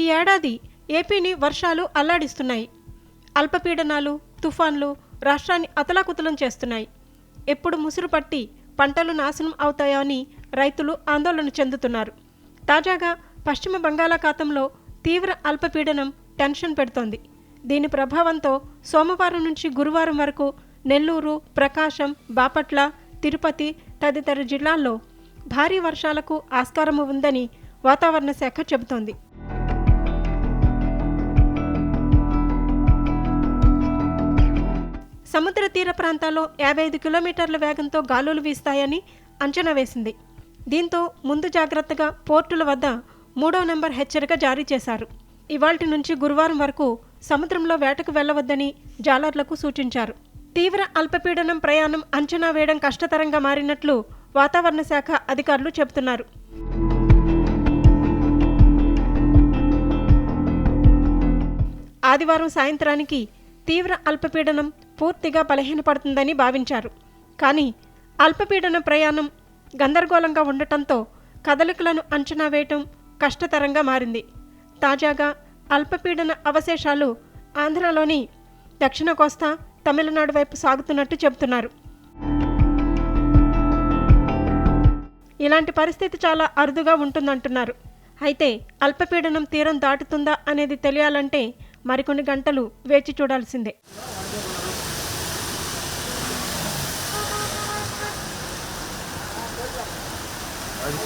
ఈ ఏడాది ఏపీని వర్షాలు అల్లాడిస్తున్నాయి. అల్పపీడనాలు తుఫాన్లు రాష్ట్రాన్ని అతలాకుతలం చేస్తున్నాయి. ఎప్పుడు ముసురు పట్టి పంటలు నాశనం అవుతాయో అని రైతులు ఆందోళన చెందుతున్నారు. తాజాగా పశ్చిమ బంగాళాఖాతంలో తీవ్ర అల్పపీడనం టెన్షన్ పెడుతోంది. దీని ప్రభావంతో సోమవారం నుంచి గురువారం వరకు నెల్లూరు ప్రకాశం బాపట్ల తిరుపతి తదితర జిల్లాల్లో భారీ వర్షాలకు ఆస్కారము ఉందని వాతావరణ శాఖ చెబుతోంది. సముద్ర తీర ప్రాంతాల్లో యాభై ఐదు కిలోమీటర్ల వేగంతో గాలులు వీస్తాయని అంచనా వేసింది. దీంతో ముందు జాగ్రత్తగా పోర్టుల వద్ద మూడో నెంబర్ హెచ్చరిక జారీ చేశారు. ఇవాల్టి నుంచి గురువారం వరకు సముద్రంలో వేటకు వెళ్ళవద్దని జాలర్లకు సూచించారు. తీవ్ర అల్పపీడనం ప్రయాణం అంచనా వేయడం కష్టతరంగా మారినట్లు వాతావరణ శాఖ అధికారులు చెబుతున్నారు. ఆదివారం సాయంత్రానికి తీవ్ర అల్పపీడనం పూర్తిగా బలహీనపడుతుందని భావించారు. కానీ అల్పపీడన ప్రయాణం గందరగోళంగా ఉండటంతో కదలికలను అంచనా వేయటం కష్టతరంగా మారింది. తాజాగా అల్పపీడన అవశేషాలు ఆంధ్రలోని దక్షిణ కోస్తా తమిళనాడు వైపు సాగుతున్నట్టు చెబుతున్నారు. ఇలాంటి పరిస్థితి చాలా అరుదుగా ఉంటుందంటున్నారు. అయితే అల్పపీడనం తీరం దాటుతుందా అనేది తెలియాలంటే మరికొన్ని గంటలు వేచి చూడాల్సిందే. అది